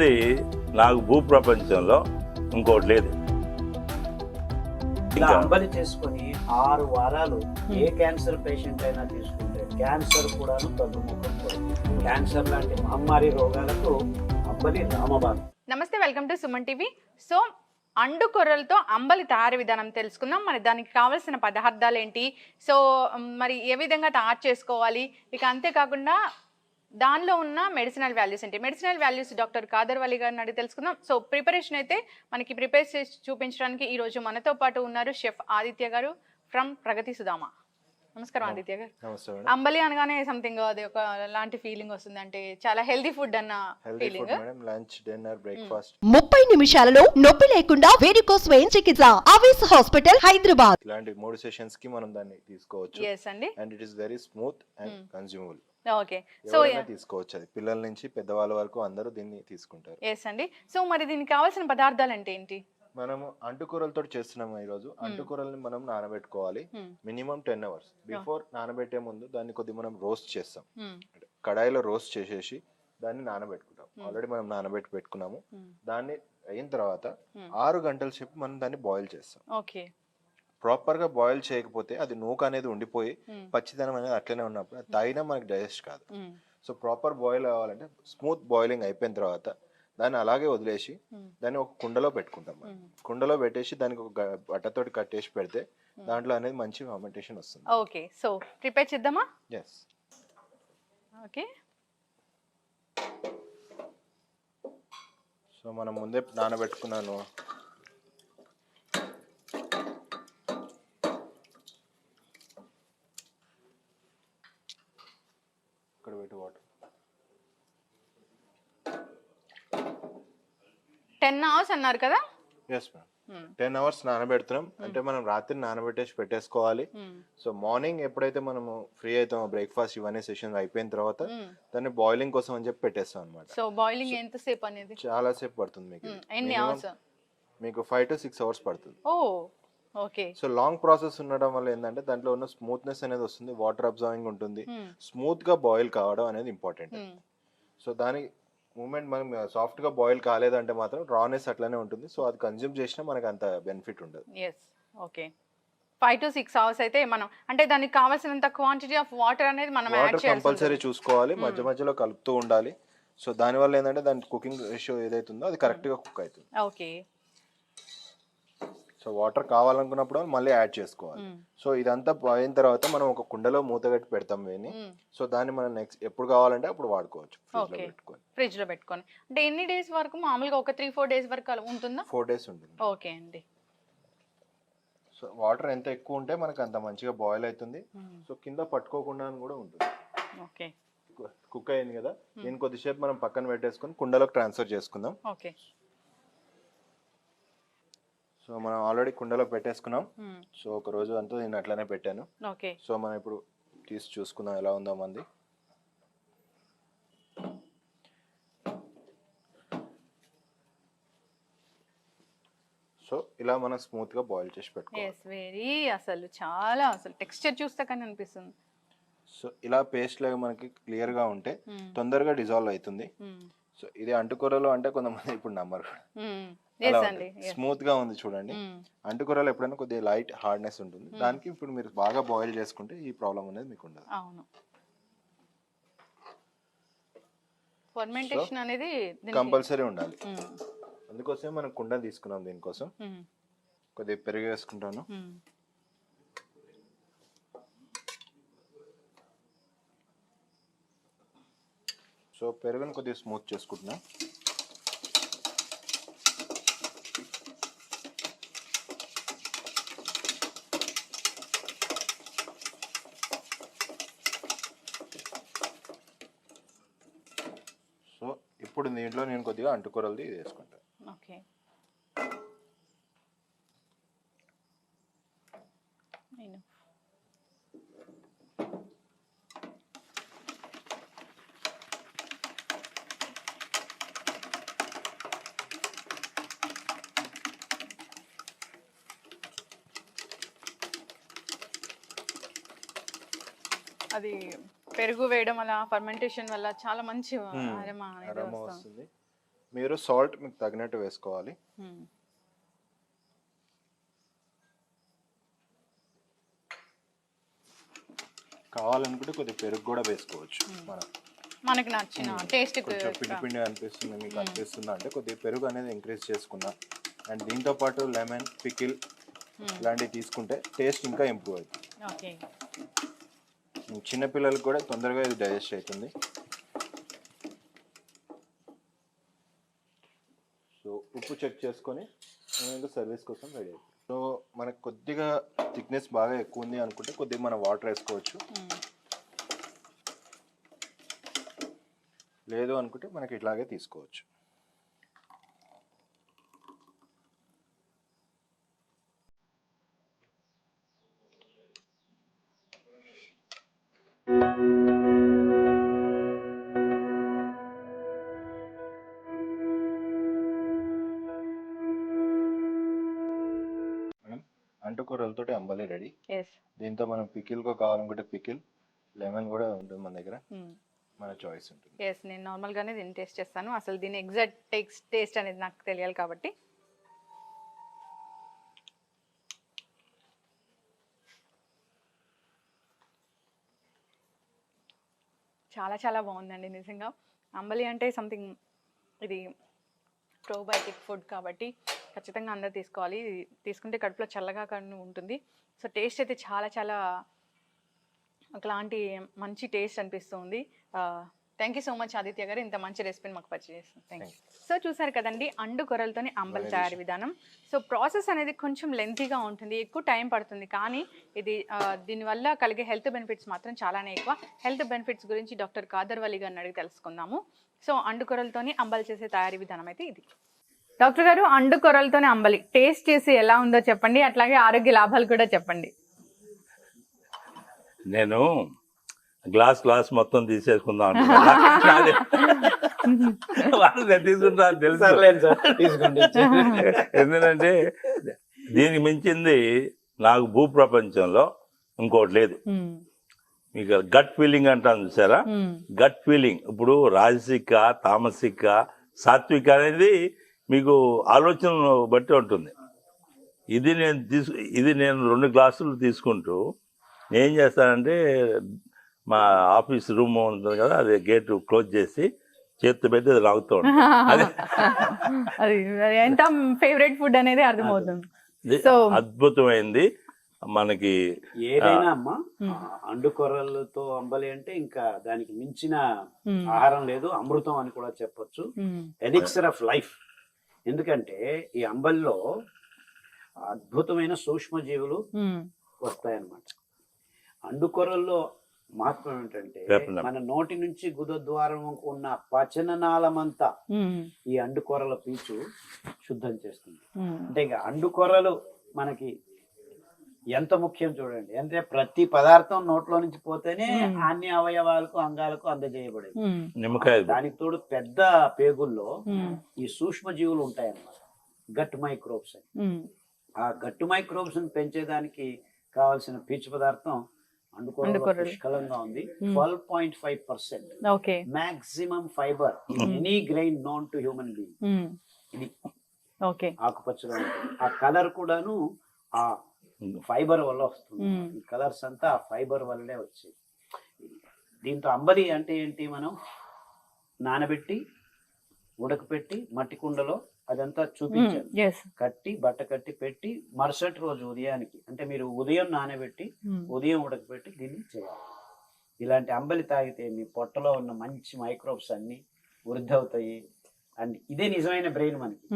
మించింది నాకు భూప్రపంచంలో ఇంకోటి లేదు. ఇలా అంబలి చేసుకొని ఆరు వారాలు ఏ క్యాన్సర్ పేషెంట్ అయినా తీసుకుంటే క్యాన్సర్ కూడాను తగ్గుముఖం క్యాన్సర్ లాంటి మహమ్మారి రోగాలకు అంబలి రామబాణం నమస్తే welcome to Suman TV. So and కొర్రలతో అంబలి తయారీ విధానం తెలుసుకుందాం. మరి దానికి కావాల్సిన పదార్థాలు ఏంటి? సో మరి ఏ విధంగా తయారు చేసుకోవాలి? ఇక అంతేకాకుండా దానిలో ఉన్న మెడిసినల్ వాల్యూస్ ఏంటి? Medicinal values doctor Khader Vali గారిని అడిగి తెలుసుకుందాం. సో ప్రిపరేషన్ అయితే మనకి ప్రిపేర్ చేసి చూపించడానికి ఈరోజు మనతో పాటు ఉన్నారు షెఫ్ ఆదిత్య గారు ఫ్రమ్ ప్రగతి సుధామ. నమస్కారం ఆదిత్య గారు. అంబలి అనగానే సంథింగ్ అది ఒక లాంటి ఫీలింగ్ వస్తుంది అంటే చాలా హెల్దీ ఫుడ్ అన్న ఫీలింగ్ లంచ్ డిన్నర్ బ్రేక్ఫాస్ట్ ముప్పై నిమిషాలలో నొప్పి లేకుండా వేడికోస్ స్వయం చికిత్స ఆవేశ హాస్పిటల్ హైదరాబాద్. ఇలాంటి మూడు సెషన్స్కి మనం దాన్ని తీసుకోవచ్చు. ఎస్ అండి. And it is very smooth and. Consumable okay so తీసుకోవచ్చు. అది పిల్లల నుంచి పెద్దవాళ్ళ వరకు అందరూ దీన్ని తీసుకుంటారు. ఎస్ అండి. సో మరి దీనికి కావాల్సిన పదార్థాలు అంటే ఏంటి? మనము అంటుకూరలతో చేస్తున్నాము ఈ రోజు అంటుకూరల్ని మనం నానబెట్టుకోవాలి. Hmm. Minimum ten hours. Before నానబెట్టే ముందు దాన్ని కొద్ది మనం రోస్ట్ చేస్తాం. మ్మ్. కడాయిలో రోస్ట్ చేసేసి దాన్ని నానబెట్టుకుంటాం. Hmm. ఆల్రెడీ మనం నానబెట్టి పెట్టుకున్నాము. దాన్ని అయిన తర్వాత Hmm. ఆరు గంటల సేపు మనం దాన్ని బాయిల్ చేస్తాం. ఓకే ప్రాపర్గా బాయిల్ చేయకపోతే అది నూక అనేది ఉండిపోయి. పచ్చిదనం అనేది అట్లనే ఉన్నప్పుడు అది తాగినా మనకి డైజెస్ట్ కాదు. సో ప్రాపర్ బాయిల్ అవ్వాలంటే స్మూత్ బాయిలింగ్ అయిపోయిన తర్వాత దాన్ని అలాగే వదిలేసి. దాన్ని ఒక కుండలో పెట్టుకుంటాం. కుండలో పెట్టేసి దానికి ఒక బట్టతోటి కట్టేసి పెడితే దాంట్లో అనేది మంచి ఫర్మెంటేషన్ వస్తుంది. ఓకే. సో ప్రిపేర్ చేద్దామా? Yes okay. సో మనం ముందే నానబెట్టుకున్నాను ఇక్కడ పెట్టి వాటర్ టెన్ అవర్స్ అన్నారు కదా ఎస్ మ్యామ్. టెన్ అవర్స్ నానబెడుతున్నాం అంటే మనం రాత్రి నానబెట్టేసి పెట్టేసుకోవాలి. సో మార్నింగ్ ఎప్పుడైతే మనము ఫ్రీ అవుతామో బ్రేక్ఫాస్ట్ ఇవన్నీ సెషన్స్ అయిపోయిన తర్వాత మ్మ్. దాన్ని బాయిలింగ్ కోసం అని చెప్పి పెట్టేస్తాం అనమాట సో బాయిలింగ్ ఎంతసేపు అనేది చాలా సేపు పడుతుంది మీకు మ్మ్. ఎన్ని అవర్స్ మీకు ఫైవ్ టు సిక్స్ అవర్స్ పడుతుంది oh okay so long process ఉండడం వల్ల ఏంటంటే దాంట్లో ఉన్న స్మూత్నెస్ అనేది వస్తుంది వాటర్ అబ్జర్వింగ్ ఉంటుంది. స్మూత్గా బాయిల్ కావడం అనేది ఇంపార్టెంట్. సో దాని మూమెంట్ మనం సాఫ్ట్గా బాయిల్ కాలేదంటే మాత్రం రానెస్ అట్లనే ఉంటుంది. సో అది కన్జ్యూమ్ చేసినా మనకు అంత బెనిఫిట్ ఉండదు. Yes okay five to six hours అయితే మనం అంటే దానికి కావాల్సినంత క్వాంటిటీ ఆఫ్ వాటర్ అనేది మనం వాటర్ కంపల్సరీ. చూసుకోవాలి. మధ్య మధ్యలో కలుపుతూ ఉండాలి. సో దానివల్ల ఏంటంటే దాని కుకింగ్ రేషియో ఏదైతుందో అది కరెక్ట్గా కుక్ అవుతుంది. ఓకే సో వాటర్ కావాలనుకున్నప్పుడు మళ్ళీ యాడ్ చేసుకోవాలి. సో ఇదంతా అయిన తర్వాత మనం ఒక కుండలో మూత కట్టి పెడతాం వేని. సో దాన్ని మనం నెక్స్ట్ ఎప్పుడు కావాలంటే అప్పుడు వాడుకోవచ్చు ఫ్రిడ్జ్లో. పెట్టుకొని. అంటే ఎన్ని డేస్ వరకు మామూలుగా ఒక త్రీ ఫోర్ డేస్ వరకు ఉంటుందా? ఫోర్ డేస్ ఉంటుంది. ఓకే అండి. సో వాటర్ ఎంత ఎక్కువ ఉంటే మనకు అంత మంచిగా బాయిల్ అవుతుంది. సో కింద పట్టుకోకుండా కూడా ఉంటుంది. ఓకే. కుక్ అయింది కదా? దీన్ని కొద్దిసేపు మనం పక్కన పెట్టేసుకొని కుండలోకి ట్రాన్స్ఫర్ చేసుకుందాం. ఓకే. సో మనం ఆల్రెడీ కుండలో పెట్టేసుకున్నాం. సో ఒక రోజు అంతా నేను అట్లనే పెట్టాను. ఓకే. సో మనం ఇప్పుడు తీసి చూసుకుందాం ఎలా ఉందో మంది. సో ఇలా మనం స్మూత్గా బాయిల్ చేసి పెట్టుకోవాలి. ఎస్ వెరీ అసలు చాలా అసలు టెక్స్చర్ చూస్తే కానీ అనిపిస్తుంది. సో ఇలా పేస్ట్ లాగా మనకి క్లియర్గా ఉంటే. తొందరగా డిజాల్వ్ అవుతుంది. మ్మ్. సో ఇది అంటుకూరలో అంటే కొంతమంది ఇప్పుడు నమ్మరు. స్మూత్గా ఉంది. చూడండి. అంటుకూరలో ఎప్పుడైనా కొద్దిగా లైట్ హార్డ్నెస్ ఉంటుంది. దానికి ఇప్పుడు మీరు బాగా బాయిల్ చేసుకుంటే ఈ ప్రాబ్లం అనేది మీకు ఉండదు. అవును. ఫర్మెంటేషన్ అనేది కంపల్సరీ ఉండాలి. అందుకోసమే మనం కుండ తీసుకున్నాం దీనికోసం. కొద్దిగా పెరుగు వేసుకుంటాను. సో పెరుగుని కొద్దిగా స్మూత్ చేసుకుంటున్నా. సో ఇప్పుడు దీంట్లో నేను కొద్దిగా అంటుకూరలది వేసుకుంటా. ఓకే. నేను అది పెరుగు వేయడం వల్ల ఫర్మెంటేషన్ వల్ల చాలా మంచి అరమా అనేది అరమ వస్తుంది. వస్తుంది. మీరు సాల్ట్ మీకు తగినట్టు వేసుకోవాలి. మ్మ్. కావాలనుకుంటే కొద్దిగా పెరుగు కూడా వేసుకోవచ్చు. మనం. మనకి నచ్చిన టేస్ట్ కొంచెం పిండి పిండి అనిపిస్తుంది మీకు అనిపిస్తుందా అంటే కొద్దిగా పెరుగు అనేది ఇంక్రీజ్ చేసుకున్నా. అండ్ దీంతో పాటు లెమన్ పికిల్ ఇలాంటివి తీసుకుంటే టేస్ట్ ఇంకా ఇంప్రూవ్ అవుతుంది. ఓకే. చిన్నపిల్లలకు కూడా తొందరగా ఇది డైజెస్ట్ అవుతుంది. సో ఉప్పు చెక్ చేసుకొని ఇంకా సర్వీస్ కోసం రెడీ అవుతుంది సో మనకు కొద్దిగా థిక్నెస్ బాగా ఎక్కువ ఉంది అనుకుంటే కొద్దిగా మనం వాటర్ వేసుకోవచ్చు. లేదు అనుకుంటే మనకి ఇట్లాగే తీసుకోవచ్చు. అంటుకూరలతోటి అంబలి రెడీ. దీంతో మనం పికిల్గా కావాలనుకుంటే పికిల్ లెమన్ కూడా ఉంటుంది మన దగ్గర. మన చాయిస్ ఉంటుంది. ఎస్ నేను నార్మల్గానే దీన్ని టేస్ట్ చేస్తాను. అసలు దీని ఎగ్జాక్ట్ టేస్ట్ టేస్ట్ అనేది నాకు తెలియాలి కాబట్టి. చాలా చాలా బాగుందండి నిజంగా. అంబలి అంటే సంథింగ్ ఇది ప్రోబయోటిక్ ఫుడ్ కాబట్టి ఖచ్చితంగా అందరు తీసుకోవాలి. తీసుకుంటే కడుపులో చల్లగా కానీ ఉంటుంది. సో టేస్ట్ అయితే చాలా చాలా ఒకలాంటి మంచి టేస్ట్ అనిపిస్తుంది. Thank you so much Aditya గారు. ఇంత మంచి రెసిపీని మాకు పరిచయం చేస్తాం థ్యాంక్ యూ సో చూసారు కదండి అండు కొరలతోని అంబలి తయారీ విధానం. సో ప్రాసెస్ అనేది కొంచెం లెంతీగా ఉంటుంది ఎక్కువ టైం పడుతుంది. కానీ ఇది దీనివల్ల కలిగే హెల్త్ బెనిఫిట్స్ మాత్రం చాలానే ఎక్కువ. హెల్త్ బెనిఫిట్స్ గురించి డాక్టర్ కాదర్ వలి గారిని అడిగి తెలుసుకుందాము. సో అండు కొరలతోని అంబలి చేసే తయారీ విధానం అయితే ఇది. డాక్టర్ గారు అండు కొరలతోని అంబలి. టేస్ట్ చేసి ఎలా ఉందో చెప్పండి అట్లాగే ఆరోగ్య లాభాలు కూడా చెప్పండి. నేను గ్లాస్ గ్లాస్ మొత్తం తీసేసుకుందాం వాళ్ళు నేను తెలుసు. ఎందుకంటే దీనికి మించింది నాకు భూ ప్రపంచంలో ఇంకోటి లేదు. మీకు గట్ ఫీలింగ్ అంటాను చూసారా? Gut feeling. ఇప్పుడు రాజసిక తామసిక సాత్విక అనేది మీకు ఆలోచన బట్టి ఉంటుంది. ఇది నేను తీసు ఇది నేను రెండు గ్లాసులు తీసుకుంటూ నేను ఏం చేస్తానంటే మా ఆఫీస్ రూమ్ ఉంటుంది కదా అది గేట్ క్లోజ్ చేసి చేత్తో పెట్టి అది లాగుతూ ఎంత ఫేవరెట్ ఫుడ్ అనేది అర్థమవుతుంది. అద్భుతమైంది. మనకి ఏదైనా అమ్మా అంబలి అంటే ఇంకా దానికి మించిన. ఆహారం లేదు అమృతం అని కూడా చెప్పొచ్చు. ఎలిక్సర్ ఆఫ్ లైఫ్ ఎందుకంటే ఈ అంబలిలో అద్భుతమైన సూక్ష్మజీవులు. వస్తాయన్నమాట అండుకొరల్లో మహత్వం ఏంటంటే. మన నోటి నుంచి గుద ద్వారం ఉన్న పచననాళమంతా. ఈ అండుకొరల పీచు శుద్ధం చేస్తుంది. అంటే ఇక అండుకొరలు మనకి ఎంత ముఖ్యం చూడండి అంటే ప్రతి పదార్థం నోట్లో నుంచి పోతేనే. అన్ని అవయవాలకు అంగాలకు అందజేయబడేది. నిమ్మకాయ దానికి తోడు పెద్ద పేగుల్లో. ఈ సూక్ష్మ జీవులు ఉంటాయన్నమాట గట్ మైక్రోబ్స్. ఆ గట్టు మైక్రోబ్స్ని పెంచేదానికి కావాల్సిన పీచు పదార్థం. పుష్కలంగా ఉంది. Twelve point five percent okay maximum fibre any grain known to human being. ఇది ఉంటుంది ఆ కలర్ కూడాను ఆ ఫైబర్ వల్ల వస్తుంది. ఈ కలర్స్ అంతా ఆ ఫైబర్ వల్లే వచ్చాయి దీంతో అంబలి అంటే ఏంటి మనం? నానబెట్టి ఉడకపెట్టి మట్టి కుండలో అదంతా చూపించారు. ఎస్ కట్టి బట్ట కట్టి పెట్టి మరుసటి రోజు ఉదయానికి అంటే మీరు ఉదయం నానబెట్టి ఉదయం ఉడకబెట్టి దీన్ని చేయాలి. ఇలాంటి అంబలి తాగితే మీ పొట్టలో ఉన్న మంచి మైక్రోబ్స్ అన్ని వృద్ధి అవుతాయి అండ్ ఇదే నిజమైన బ్రెయిన్ మనకి.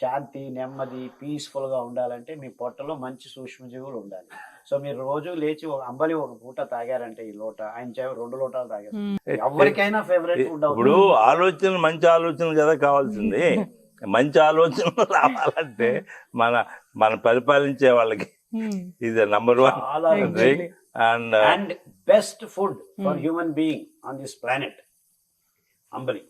శాంతి నెమ్మది పీస్ఫుల్గా ఉండాలంటే మీ పొట్టలో మంచి సూక్ష్మజీవులు ఉండాలి. సో మీరు రోజు లేచి ఒక అంబలి ఒక పూట తాగారంటే ఈ లోట ఆయన చేయ రెండు లోటాలు తాగారు. ఎవరికైనా ఫేవరెట్ ఫుడ్ ఇప్పుడు ఆలోచన మంచి ఆలోచన కదా కావాల్సింది. మంచి ఆలోచనలు రావాలంటే మన మన పరిపాలించే వాళ్ళకి. ఇది number one and and best food for human being on this planet ambali.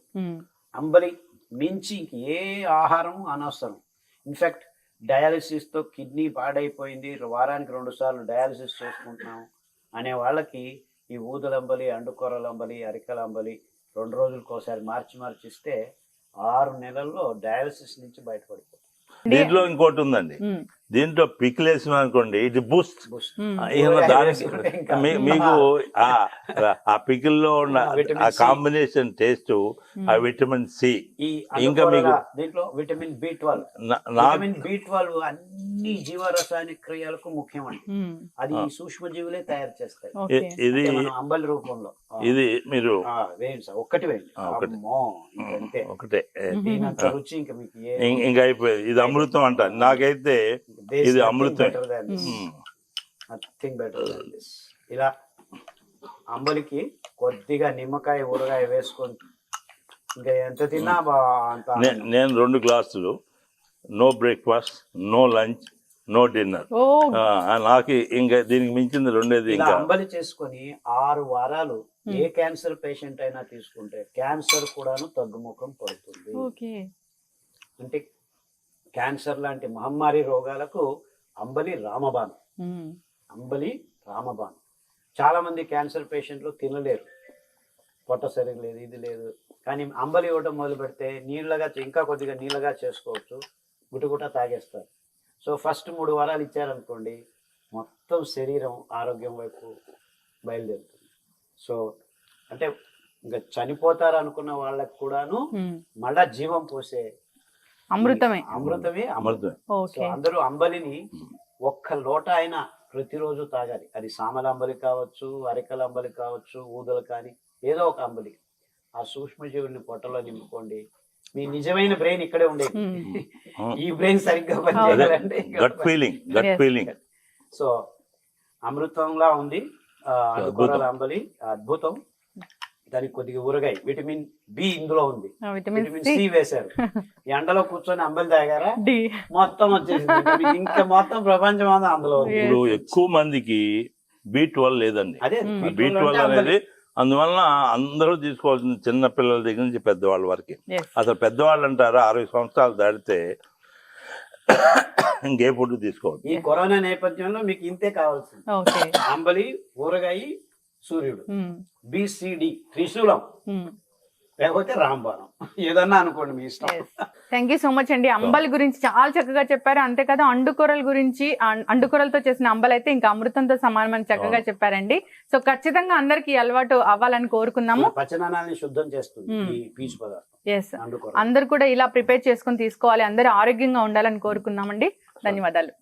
అంబలి మించి ఇంక ఏ ఆహారం అనవసరం. ఇన్ఫాక్ట్ డయాలసిస్తో కిడ్నీ పాడైపోయింది. వారానికి రెండు సార్లు డయాలసిస్ చేసుకుంటున్నాం అనే వాళ్ళకి ఈ ఊదలంబలి అండుకూరల అంబలి అరికల అంబలి రెండు రోజులకు ఒకసారి మార్చి మార్చి ఇస్తే ఆరు నెలల్లో డయాలసిస్ నుంచి బయటపడిపోతుంది దీంట్లో ఇంకోటి ఉందండి. దీంట్లో పిక్లు వేసిన అనుకోండి ఇది బూస్ట్ కూరగాయలు దానికి మీకు ఆ ఆ పికిల్లో ఉన్న ఆ సి. కాంబినేషన్ టేస్ట్ ఆ విటమిన్ సి ఈ ఇంకా మీకు- దీంట్లో vitamin B twelve vitamin B twelve అన్ని జీవరసాయనిక క్రియలకు ముఖ్యమండి. మ్మ్. అది సూక్ష్మజీవులే తయారు చేస్తాయి. ఇది అంబలి రూపంలో. ఇది మీరు వేయండి సార్. ఒక్కటి వేయండి. ఒకటి. ఒకటే రుచి ఇంకా మీకు ఇంకా అయిపోయేది. ఇది అమృతం అంట. నాకైతే ఇది అమృతమే. మ్మ్. నథింగ్ బెటర్ ఇలా అంబలికి కొద్దిగా నిమ్మకాయ ఊరగాయ వేసుకొని ఇంకా ఎంత తిన్నా బా అంత నేను రెండు గ్లాసులు no breakfast no lunch no dinner నాకు ఇంకా దీనికి మించింది రెండేది ఇంకా. అంబలి చేసుకొని ఆరు వారాలు ఏ క్యాన్సర్ పేషెంట్ అయినా తీసుకుంటే క్యాన్సర్ కూడాను తగ్గుముఖం పడుతుంది. ఓకే. అంటే క్యాన్సర్ లాంటి మహమ్మారి రోగాలకు అంబలి రామబాణం. అంబలి రామబాణం చాలా మంది క్యాన్సర్ పేషెంట్లు తినలేరు. పొట్ట సరిగ్గా లేదు ఇది లేదు. కానీ అంబలి ఇవ్వటం మొదలు పెడితే నీళ్ళగా ఇంకా కొద్దిగా నీళ్ళగా చేసుకోవచ్చు. గుటగుట తాగేస్తారు. సో ఫస్ట్ మూడు వారాలు ఇచ్చారనుకోండి మొత్తం శరీరం ఆరోగ్యం వైపు బయలుదేరుతుంది. సో అంటే ఇంకా చనిపోతారు అనుకున్న వాళ్ళకి కూడాను. మళ్ళా జీవం పోసే అమృతమే. అమృతమే. అమృతం అమృతం సో ఓకే అందరూ అంబలిని ఒక్క లోట అయినా ప్రతిరోజు తాగాలి. అది సామల అంబలి కావచ్చు అరికల అంబలి కావచ్చు ఊదలు కానీ ఏదో ఒక అంబలి. ఆ సూక్ష్మజీవుల్ని పొట్టలో నింపుకోండి. మీ నిజమైన బ్రెయిన్ ఇక్కడే ఉండేది. Hmm. ఈ బ్రెయిన్ సరిగ్గా పనిచేయాలంటే gut feeling gut Yes. Feeling so అమృతంలా ఉంది. అంబలి అద్భుతం. దానికి కొద్దిగా ఊరగాయ. విటమిన్ బి ఇందులో ఉంది. Vitamin C. వేశారు. ఎండలో కూర్చొని అంబలి తాగారా? డి. మొత్తం వచ్చేసింది ఇంకా మొత్తం ప్రపంచం అంతా అందులో. ఇప్పుడు ఎక్కువ మందికి బీట్ వల్ల లేదండి. అదే Hmm. వల్ల అంటే అనేది అందువలన అందరూ తీసుకోవాల్సింది చిన్న పిల్లల దగ్గర నుంచి పెద్దవాళ్ళ వరకు. అసలు పెద్దవాళ్ళు అంటారా అరవై సంవత్సరాలు దాటితే ఇంకే ఫుడ్ తీసుకోవద్దు. ఈ కరోనా నేపథ్యంలో మీకు ఇంతే కావాల్సింది. ఓకే అంబలి ఊరగాయ సూర్యుడు. బిసిడి త్రిశూలం. లేకపోతే రాంబాణం. ఏదన్నా అనుకోండి మీ ఇష్టం. థ్యాంక్ యూ సో మచ్ అండి. అంబలి గురించి చాలా చక్కగా చెప్పారు. అంతేకాదు అండుకూరల గురించి అండుకూరలతో చేసిన అంబలి అయితే ఇంకా అమృతంతో సమానమని చక్కగా అవును. చెప్పారండి. సో ఖచ్చితంగా అందరికి అలవాటు అవ్వాలని కోరుకున్నాము పచ్చనాన్ని శుద్ధం చేస్తుంది ఎస్ అందరు కూడా ఇలా ప్రిపేర్ చేసుకొని తీసుకోవాలి. అందరూ ఆరోగ్యంగా ఉండాలని కోరుకున్నామండి ధన్యవాదాలు.